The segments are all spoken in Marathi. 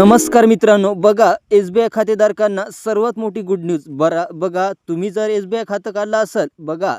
नमस्कार मित्रांनो बघा एस बी आय खातेधारकांना सर्वात मोठी गुड न्यूज बरा बघा तुम्ही जर एस बी आय खातं काढलं असेल बघा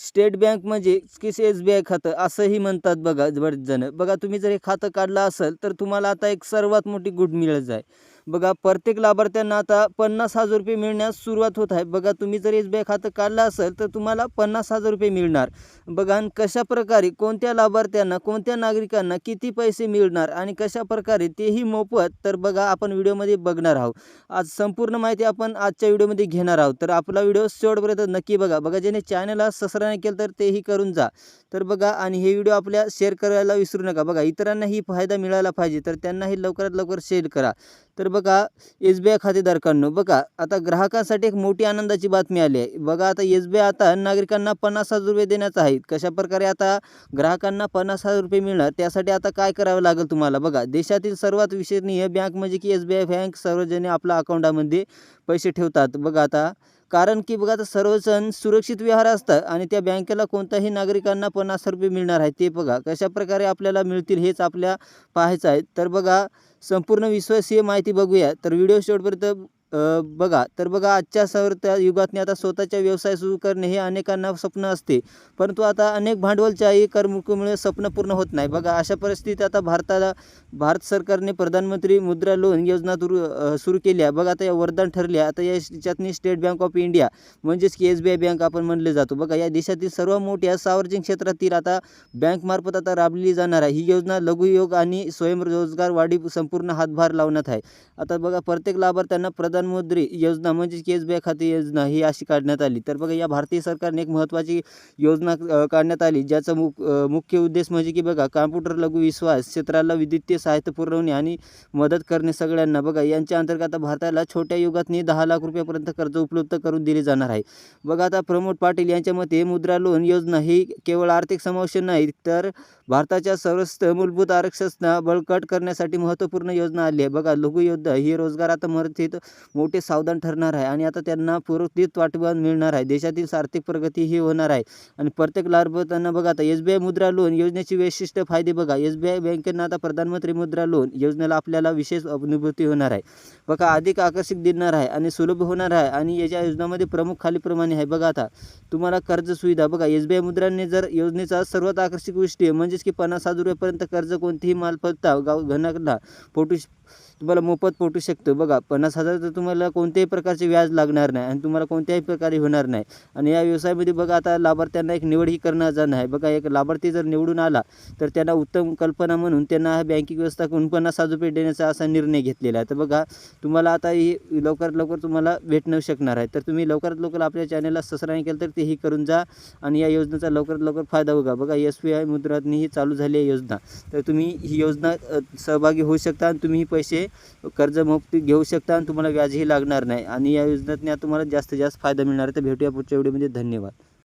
स्टेट बँक म्हणजे की एस बी आय खातं असंही म्हणतात बघा बरेच जण. बघा तुम्ही जर हे खातं काढलं असेल तर तुम्हाला आता एक सर्वात मोठी गुड मिळत आहे. बघा प्रत्येक लाभार्थ्यांना आता पन्नास हजार रुपये मिळण्यास सुरुवात होत आहे. बघा तुम्ही जर एस बी आय खातं काढलं असेल तर तुम्हाला पन्नास हजार रुपये मिळणार. बघा आणि कशा प्रकारे कोणत्या लाभार्थ्यांना कोणत्या नागरिकांना किती पैसे मिळणार आणि कशा प्रकारे तेही मोफत तर बघा आपण व्हिडिओमध्ये बघणार आहोत. आज संपूर्ण माहिती आपण आजच्या व्हिडिओमध्ये घेणार आहोत. तर आपला व्हिडिओ शेवटपर्यंत नक्की बघा. बघा ज्याने चॅनलला सबस्क्राईब नाही केलं तर तेही करून जा. तर बघा आणि हे व्हिडिओ आपल्या शेअर करायला विसरू नका. बघा इतरांनाही फायदा मिळाला पाहिजे तर त्यांनाही लवकरात लवकर शेअर करा. तर बघा बघा एस बी आय खातेधारकांनो बघा आता ग्राहकांसाठी एक मोठी आनंदाची बातमी आली आहे. बघा आता एस बी आय आता नागरिकांना पन्नास हजार रुपये देण्याचा आहे कशा प्रकारे आता ग्राहकांना पन्नास हजार रुपये मिळणार त्यासाठी आता काय करावं लागेल तुम्हाला? बघा देशातील सर्वात विश्वसनीय बँक म्हणजे की एस बी आय बँक सर्वजण आपल्या अकाउंटामध्ये पैसे ठेवतात. बघा आता कारण की बघा आता सर्वजण सुरक्षित व्यवहार असतात आणि त्या बँकेला कोणत्याही नागरिकांना पन्नास रुपये मिळणार आहे ते बघा कशा प्रकारे आपल्याला मिळतील हेच आपल्या पाहायचं आहे. तर बघा संपूर्ण विश्वासीय माहिती बघूया. तर व्हिडिओ शेवटपर्यंत बघा तर बघा आजच्या सवरत्या युगातने आता स्वतःचा व्यवसाय सुरू करणे हे अनेकांना स्वप्न असते. परंतु आता अनेक भांडवलच्याही करमुकीमुळे स्वप्न पूर्ण होत नाही. बघा अशा परिस्थितीत आता भारताला भारत सरकारने प्रधानमंत्री मुद्रा लोन योजना सुरू सुरू केली आहे. बघा आता या वरदान ठरली आहे. आता या याच्यातनी स्टेट बँक ऑफ इंडिया म्हणजेच की एस बी आय बँक आपण म्हणले जातो. बघा या देशातील सर्व मोठ्या सार्वजनिक क्षेत्रातील आता बँकमार्फत आता राबली जाणार आहे. ही योजना लघुयोग आणि स्वयंरोजगार वाढी संपूर्ण हातभार लावण्यात आहे. आता बघा प्रत्येक लाभार्थ्यांना प्रधानमंत्री योजना म्हणजेच केस एस खाते योजना ही अशी काढण्यात आली. तर बघा या भारतीय सरकारने एक महत्त्वाची योजना काढण्यात आली ज्याचा मुख मुख्य उद्देश म्हणजे की बघा कॉम्प्युटर लघु विश्वास क्षेत्राला विद्युतीय सहायता पुरवणे आणि मदत करणे सगळ्यांना. बघा यांच्या अंतर्गत आता भारताला छोट्या युगातनी दहा लाख रुपयापर्यंत कर्ज उपलब्ध करून दिले जाणार आहे. बघा आता प्रमोद पाटील यांच्या मते मुद्रा लोन योजना ही केवळ आर्थिक समावेशन नाही तर भारताच्या सर्वस्त मूलभूत आरक्षणांना बळकट करण्यासाठी महत्त्वपूर्ण योजना आली आहे. बघा लघुयोद्धा ही रोजगार आता मोठे सावधान ठरणार आहे आणि आता त्यांना पुरस्कृत वाटबन मिळणार आहे. देशातील आर्थिक प्रगती ही होणार आहे. आणि प्रत्येक लाभार्थ्यांना बघा आता S B I Mudra loan योजनेची वैशिष्ट्य फायदे बघा. एस बी आय बँकेनं आता प्रधानमंत्री मुद्रा लोन योजनेला आपल्याला विशेष अनुभूती होणार आहे. बघा अधिक आकर्षक देणार आहे आणि सुलभ होणार आहे आणि याच्या योजनामध्ये प्रमुख खालीप्रमाणे आहे. बघा आता तुम्हाला कर्ज सुविधा बघा. एस बी आय मुद्राने जर योजनेचा सर्वात आकर्षक गोष्टी म्हणजेच की पन्नास हजार रुपयापर्यंत कर्ज कोणतीही मालमत्ता गाव घनाकडला पोटू तुम्हाला मोफत पोटू शकतो. बघा पन्नास हजार तर तुम्हाला कोणत्याही प्रकारचे व्याज लागणार नाही आणि तुम्हाला कोणत्याही प्रकारे होणार नाही. आणि या व्यवसायामध्ये बघा आता लाभार्थ्यांना एक निवडही करणं जाणं आहे. बघा एक लाभार्थी जर निवडून आला तर त्यांना उत्तम कल्पना म्हणून त्यांना हा बँकिंग व्यवस्था करून पन्नास हजार रुपये देण्याचा असा निर्णय घेतलेला आहे. तर बघा तुम्हाला आता ही लवकरात लवकर तुम्हाला भेटणं शकणार आहे. तर तुम्ही लवकरात लवकर आपल्या चॅनलला सबस्क्राईब केलं तर तेही करून जा आणि या योजनेचा लवकरात लवकर फायदा बघा बघा एस बी आय मुद्रातनी ही चालू झाली आहे योजना. तर तुम्ही ही योजना सहभागी होऊ शकता आणि तुम्ही पैसे कर्जमुक्त घेऊ शकता आणि तुम्हाला व्याजही लागणार नाही. आणि या योजनेतून तुम्हाला जास्तीत जास्त फायदा मिळणार आहे. तर भेटूया पुढच्या व्हिडिओमध्ये. धन्यवाद.